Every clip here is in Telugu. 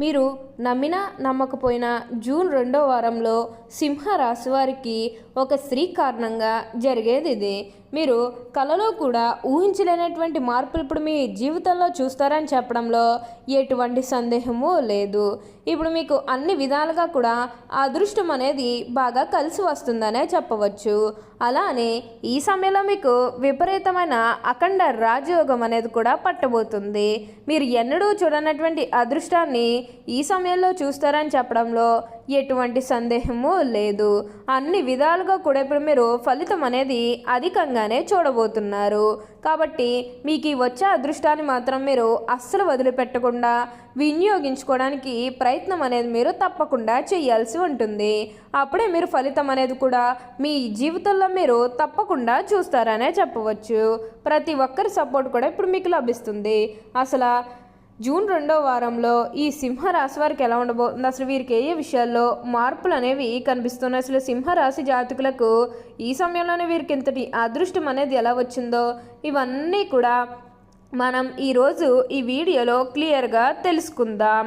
మీరు నమ్మినా నమ్మకపోయినా జూన్ రెండో వారంలో సింహ రాశి వారికి ఒక స్త్రీ కారణంగా జరిగేది ఇది. మీరు కలలో కూడా ఊహించలేనటువంటి మార్పులు ఇప్పుడు మీ జీవితంలో చూస్తారని చెప్పడంలో ఎటువంటి సందేహము లేదు. ఇప్పుడు మీకు అన్ని విధాలుగా కూడా అదృష్టం అనేది బాగా కలిసి వస్తుందనే చెప్పవచ్చు. అలానే ఈ సమయంలో మీకు విపరీతమైన అఖండ రాజయోగం అనేది కూడా పట్టబోతుంది. మీరు ఎన్నడూ చూడనటువంటి అదృష్టాన్ని ఈ సమయంలో చూస్తారని చెప్పడంలో ఎటువంటి సందేహము లేదు. అన్ని విధాలుగా కూడా ఇప్పుడు మీరు ఫలితం అనేది అధికంగానే చూడబోతున్నారు. కాబట్టి మీకు ఈ వచ్చే అదృష్టాన్ని మాత్రం మీరు అస్సలు వదిలిపెట్టకుండా వినియోగించుకోవడానికి ప్రయత్నం అనేది మీరు తప్పకుండా చేయాల్సి ఉంటుంది. అప్పుడే మీరు ఫలితం అనేది కూడా మీ జీవితంలో మీరు తప్పకుండా చూస్తారనే చెప్పవచ్చు. ప్రతి ఒక్కరి సపోర్ట్ కూడా ఇప్పుడు మీకు లభిస్తుంది. అసలు జూన్ రెండో వారంలో ఈ సింహరాశి వారికి ఎలా ఉండబోతుంది? అసలు వీరికి ఏ విషయాల్లో మార్పులు అనేవి కనిపిస్తున్నాయి? అసలు సింహరాశి జాతకులకు ఈ సమయంలోనే వీరికి ఇంతటి అదృష్టం అనేది ఎలా వచ్చిందో ఇవన్నీ కూడా మనం ఈరోజు ఈ వీడియోలో క్లియర్గా తెలుసుకుందాం.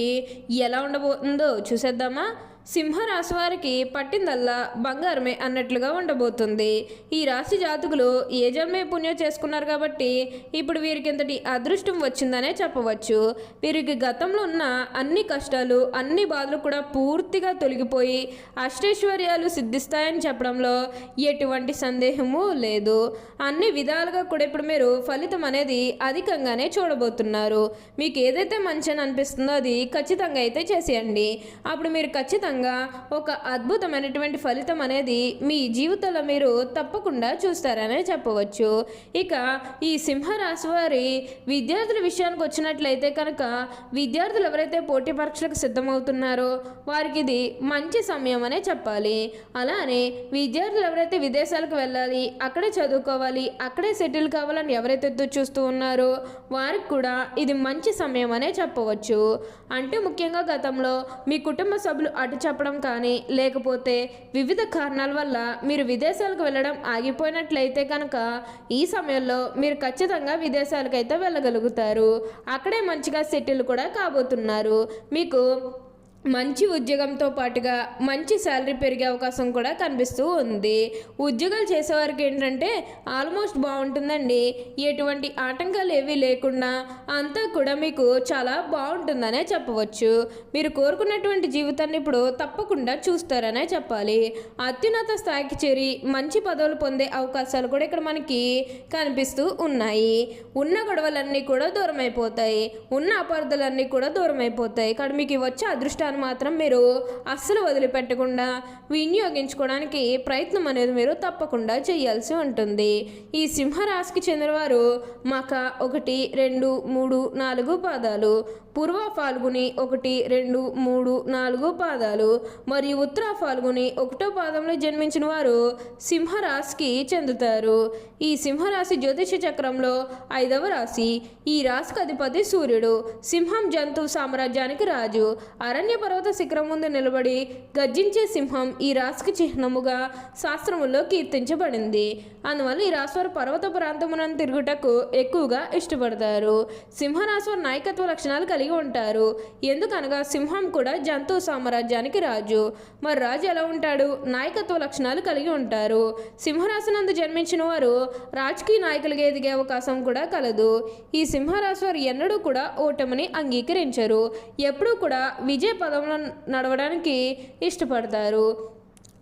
ఎలా ఉండబోతుందో చూసేద్దామా? సింహరాశి వారికి పట్టిందల్లా బంగారమే అన్నట్లుగా ఉండబోతుంది. ఈ రాశి జాతకులు ఏ జన్మే పుణ్యం చేసుకున్నారు కాబట్టి ఇప్పుడు వీరికి ఇంతటి అదృష్టం వచ్చిందనే చెప్పవచ్చు. వీరికి గతంలో ఉన్న అన్ని కష్టాలు అన్ని బాధలు కూడా పూర్తిగా తొలగిపోయి అష్టైశ్వర్యాలు సిద్ధిస్తాయని చెప్పడంలో ఎటువంటి సందేహము లేదు. అన్ని విధాలుగా కూడా ఇప్పుడు మీరు ఫలితం అనేది అధికంగానే చూడబోతున్నారు. మీకు ఏదైతే మంచి అని అనిపిస్తుందో అది ఖచ్చితంగా అయితే చేసేయండి. అప్పుడు మీరు ఖచ్చితంగా ఒక అద్భుతమైనటువంటి ఫలితం అనేది మీ జీవితంలో మీరు తప్పకుండా చూస్తారనే చెప్పవచ్చు. ఇక ఈ సింహరాశి వారి విద్యార్థుల విషయానికి వచ్చినట్లయితే కనుక విద్యార్థులు ఎవరైతే పోటీ పరీక్షలకు సిద్ధమవుతున్నారో వారికి ఇది మంచి సమయం అనే చెప్పాలి. అలానే విద్యార్థులు ఎవరైతే విదేశాలకు వెళ్ళాలి అక్కడే చదువుకోవాలి అక్కడే సెటిల్ కావాలని ఎవరైతే చూస్తూ ఉన్నారో వారికి కూడా ఇది మంచి సమయం అనే చెప్పవచ్చు. అంటే ముఖ్యంగా గతంలో మీ కుటుంబ సభ్యులు అటు చెప్పడం కానీ లేకపోతే వివిధ కారణాల వల్ల మీరు విదేశాలకు వెళ్ళడం ఆగిపోయినట్లయితే కనుక ఈ సమయంలో మీరు ఖచ్చితంగా విదేశాలకైతే వెళ్ళగలుగుతారు. అక్కడే మంచిగా సెటిల్ కూడా కాబోతున్నారు. మీకు మంచి ఉద్యోగంతో పాటుగా మంచి శాలరీ పెరిగే అవకాశం కూడా కనిపిస్తూ ఉంది. ఉద్యోగాలు చేసేవారికి ఏంటంటే ఆల్మోస్ట్ బాగుంటుందండి. ఎటువంటి ఆటంకాలు ఏవీ లేకుండా అంతా కూడా మీకు చాలా బాగుంటుందనే చెప్పవచ్చు. మీరు కోరుకున్నటువంటి జీవితాన్ని ఇప్పుడు తప్పకుండా చూస్తారనే చెప్పాలి. అత్యున్నత స్థాయికి చేరి మంచి పదవులు పొందే అవకాశాలు కూడా ఇక్కడ మనకి కనిపిస్తూ ఉన్నాయి. ఉన్న గొడవలన్నీ కూడా దూరమైపోతాయి. ఉన్న అపార్థాలన్నీ కూడా దూరమైపోతాయి. ఇక్కడ మీకు వచ్చే అదృష్టాలు అదృష్టాన్ని మాత్రం మీరు అస్సలు వదిలిపెట్టకుండా వినియోగించుకోవడానికి ప్రయత్నం అనేది మీరు తప్పకుండా చేయాల్సి ఉంటుంది. ఈ సింహరాశికి చెందినవారు మక ఒకటి రెండు మూడు నాలుగు పాదాలు పూర్వ ఫాల్గుని ఒకటి రెండు మూడు నాలుగు పాదాలు మరియు ఉత్తర ఫాల్గుని ఒకటో పాదంలో జన్మించిన వారు సింహరాశికి చెందుతారు. ఈ సింహరాశి జ్యోతిష చక్రంలో ఐదవ రాశి. ఈ రాశికి అధిపతి సూర్యుడు. సింహం జంతు సామ్రాజ్యానికి రాజు. అరణ్య పర్వత శిఖరం ముందు నిలబడి గర్జించే సింహం ఈ రాశికి చిహ్నముగా శాస్త్రములో కీర్తించబడింది. అందువల్ల ఈ రాశివారు పర్వత ప్రాంతములను తిరుగుటకు ఎక్కువగా ఇష్టపడతారు. సింహరాశివారు నాయకత్వ లక్షణాలు కలిగి ఉంటారు. ఎందుకనగా సింహం కూడా జంతు సామ్రాజ్యానికి రాజు. మరి రాజు ఎలా ఉంటాడు? నాయకత్వ లక్షణాలు కలిగి ఉంటారు. సింహరాశి నందు జన్మించిన వారు రాజకీయ నాయకులుగా ఎదిగే అవకాశం కూడా కలదు. ఈ సింహరాశి వారు ఎన్నడూ కూడా ఓటమిని అంగీకరించరు. ఎప్పుడూ కూడా విజయ పదంలో నడవడానికి ఇష్టపడతారు.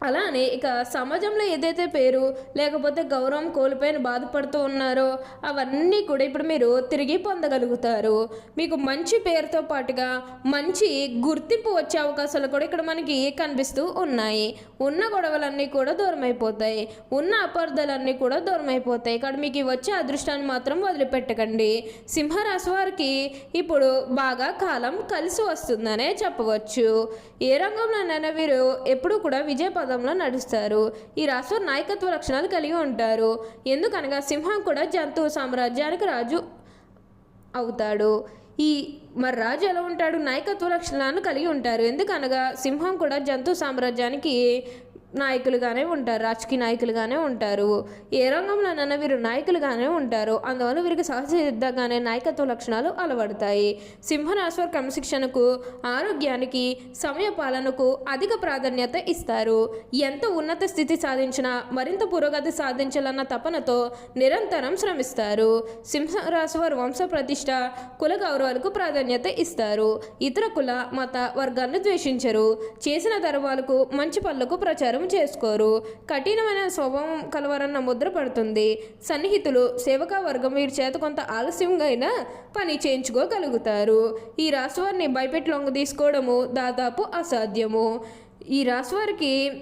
అలానే ఇక సమాజంలో ఏదైతే పేరు లేకపోతే గౌరవం కోల్పోయిన బాధపడుతూ ఉన్నారో అవన్నీ కూడా ఇప్పుడు మీరు తిరిగి పొందగలుగుతారు. మీకు మంచి పేరుతో పాటుగా మంచి గుర్తింపు వచ్చే అవకాశాలు కూడా ఇక్కడ మనకి కనిపిస్తూ ఉన్నాయి. ఉన్న గొడవలన్నీ కూడా దూరం అయిపోతాయి ఉన్న అపార్థాలన్నీ కూడా దూరం అయిపోతాయి ఇక్కడ మీకు వచ్చే అదృష్టాన్ని మాత్రం వదిలిపెట్టకండి. సింహరాశి వారికి ఇప్పుడు బాగా కాలం కలిసి వస్తుందనే చెప్పవచ్చు. ఏ రంగంలోనైనా వీరు ఎప్పుడూ కూడా విజయ పదంలో నడుస్తారు. ఈ రాశివారు నాయకత్వ లక్షణాలు కలిగి ఉంటారు. ఎందుకనగా సింహం కూడా జంతువు సామ్రాజ్యానికి రాజు అవుతాడు. ఈ మరి రాజు ఎలా ఉంటాడు? నాయకత్వ లక్షణాలను కలిగి ఉంటారు. ఎందుకనగా సింహం కూడా జంతు సామ్రాజ్యానికి నాయకులుగానే ఉంటారు రాజకీయ నాయకులుగానే ఉంటారు. ఏ రంగంలోనైనా వీరు నాయకులుగానే ఉంటారు. అందువల్ల వీరికి సహజసిద్ధంగానే నాయకత్వ లక్షణాలు అలవడతాయి. సింహరాశ్వర్ క్రమశిక్షణకు ఆరోగ్యానికి సమయ పాలనకు అధిక ప్రాధాన్యత ఇస్తారు. ఎంత ఉన్నత స్థితి సాధించినా మరింత పురోగతి సాధించాలన్న తపనతో నిరంతరం శ్రమిస్తారు. సింహరాశి వారు వంశ ప్రతిష్ట కుల గౌరవాలకు ప్రాధాన్యత ఇస్తారు. ఇతర కుల మత వర్గాలను ద్వేషించరు. చేసిన తర్వాలకు మంచి పనులకు ప్రచారం చేసుకోరు. కఠినమైన స్వభావం కలవరన్న ముద్ర పడుతుంది. సన్నిహితులు సేవకా వర్గం వీరి చేత కొంత ఆలస్యంగా అయినా పని చేయించుకోగలుగుతారు. ఈ రాశి వారిని భయపెట్టి లొంగ తీసుకోవడము దాదాపు అసాధ్యము. ఈ రాశి వారికి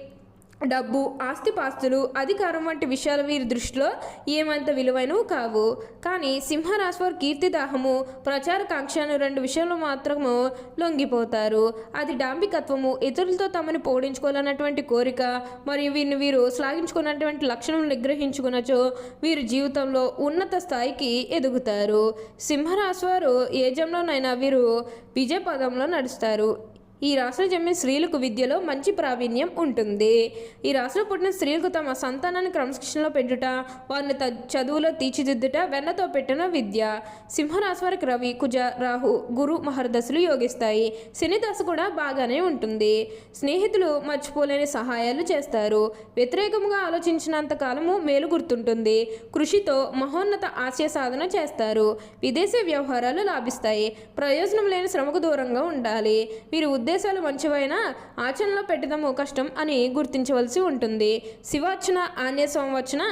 డబ్బు ఆస్తిపాస్తులు అధికారం వంటి విషయాలు వీరి దృష్టిలో ఏమంత విలువైనవి కావు. కానీ సింహరాశి వారి కీర్తిదాహము ప్రచార కాంక్ష రెండు విషయంలో మాత్రము లొంగిపోతారు. అది డాంబికత్వము ఇతరులతో తమను పోడించుకోవాలన్నటువంటి కోరిక మరియు వీరిని వీరు శ్లాఘించుకున్నటువంటి లక్షణం నిగ్రహించుకున్నచో వీరి జీవితంలో ఉన్నత స్థాయికి ఎదుగుతారు. సింహరాశి వారు ఏ జంలోనైనా వీరు విజయ పదంలో నడుస్తారు. ఈ రాశిలో జన్మిన స్త్రీలకు విద్యలో మంచి ప్రావీణ్యం ఉంటుంది. ఈ రాశిలో పుట్టిన స్త్రీలకు తమ సంతానాన్ని క్రమశిక్షణలో పెట్టుట వారిని త చదువులో తీర్చిదిద్దుట వెన్నతో పెట్టిన విద్య. సింహరాశి వారికి రవి కుజ రాహు గురు మహర్దశలు యోగిస్తాయి. శని దశ కూడా బాగానే ఉంటుంది. స్నేహితులు మర్చిపోలేని సహాయాలు చేస్తారు. వ్యతిరేకంగా ఆలోచించినంత కాలము మేలు గుర్తుంటుంది. కృషితో మహోన్నత ఆశయ సాధన చేస్తారు. విదేశీ వ్యవహారాలు లాభిస్తాయి. ప్రయోజనం లేని శ్రమకు దూరంగా ఉండాలి. వీరు ఉద్దేశాలు మంచివైనా ఆచరణలో పెట్టడము కష్టం అని గుర్తించవలసి ఉంటుంది. శివార్చన ఆంజనేయ సంవత్సన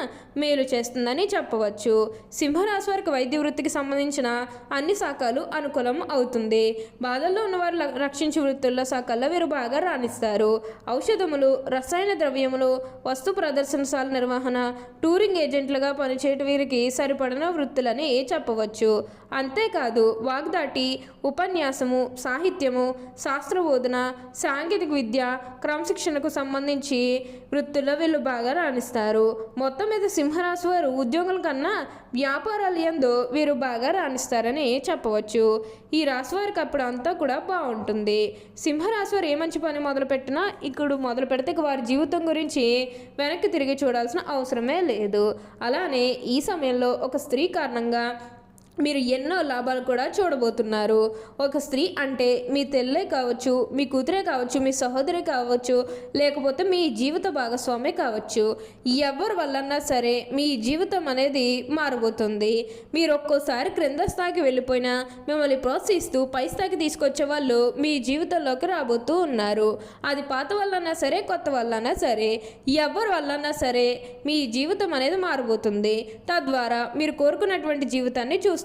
మేలు చేస్తుందని చెప్పవచ్చు. సింహరాశి వారికి వైద్య వృత్తికి సంబంధించిన అన్ని శాఖలు అనుకూలం అవుతుంది. బాధల్లో ఉన్నవారు రక్షించే వృత్తుల్లో శాఖల్లో వీరు బాగా రాణిస్తారు. ఔషధములు రసాయన ద్రవ్యములు వస్తు ప్రదర్శనశాల నిర్వహణ టూరింగ్ ఏజెంట్లుగా పనిచేయట వీరికి సరిపడిన వృత్తులని చెప్పవచ్చు. అంతేకాదు వాగ్దాటి ఉపన్యాసము సాహిత్యము బోధన సాంకేతిక విద్య క్రమశిక్షణకు సంబంధించి వృత్తుల్లో వీళ్ళు బాగా రాణిస్తారు. మొత్తం మీద సింహరాశి వారు ఉద్యోగుల కన్నా వ్యాపారాలు ఎందు వీరు బాగా రాణిస్తారని చెప్పవచ్చు. ఈ రాశి వారికి అప్పుడు అంతా కూడా బాగుంటుంది. సింహరాశి వారు ఏ మంచి పని మొదలు పెట్టినా ఇక్కడ మొదలు పెడితే వారి జీవితం గురించి వెనక్కి తిరిగి చూడాల్సిన అవసరమే లేదు. అలానే ఈ సమయంలో ఒక స్త్రీ కారణంగా మీరు ఎన్నో లాభాలు కూడా చూడబోతున్నారు. ఒక స్త్రీ అంటే మీ తెల్లే కావచ్చు మీ కూతురే కావచ్చు మీ సహోదరి కావచ్చు లేకపోతే మీ జీవిత భాగస్వామి కావచ్చు. ఎవరి వల్లన్నా సరే మీ జీవితం అనేది మారబోతుంది. మీరు ఒక్కోసారి క్రింద స్థాయికి వెళ్ళిపోయినా మిమ్మల్ని ప్రోత్సహిస్తూ పై స్థాయికి తీసుకొచ్చే వాళ్ళు మీ జీవితంలోకి రాబోతూ ఉన్నారు. అది పాత వల్లన్నా సరే కొత్త వల్లన్నా సరే. ఎవరి వల్లన్నా సరే మీ జీవితం అనేది మారబోతుంది. తద్వారా మీరు కోరుకున్నటువంటి జీవితాన్ని చూస్తారు.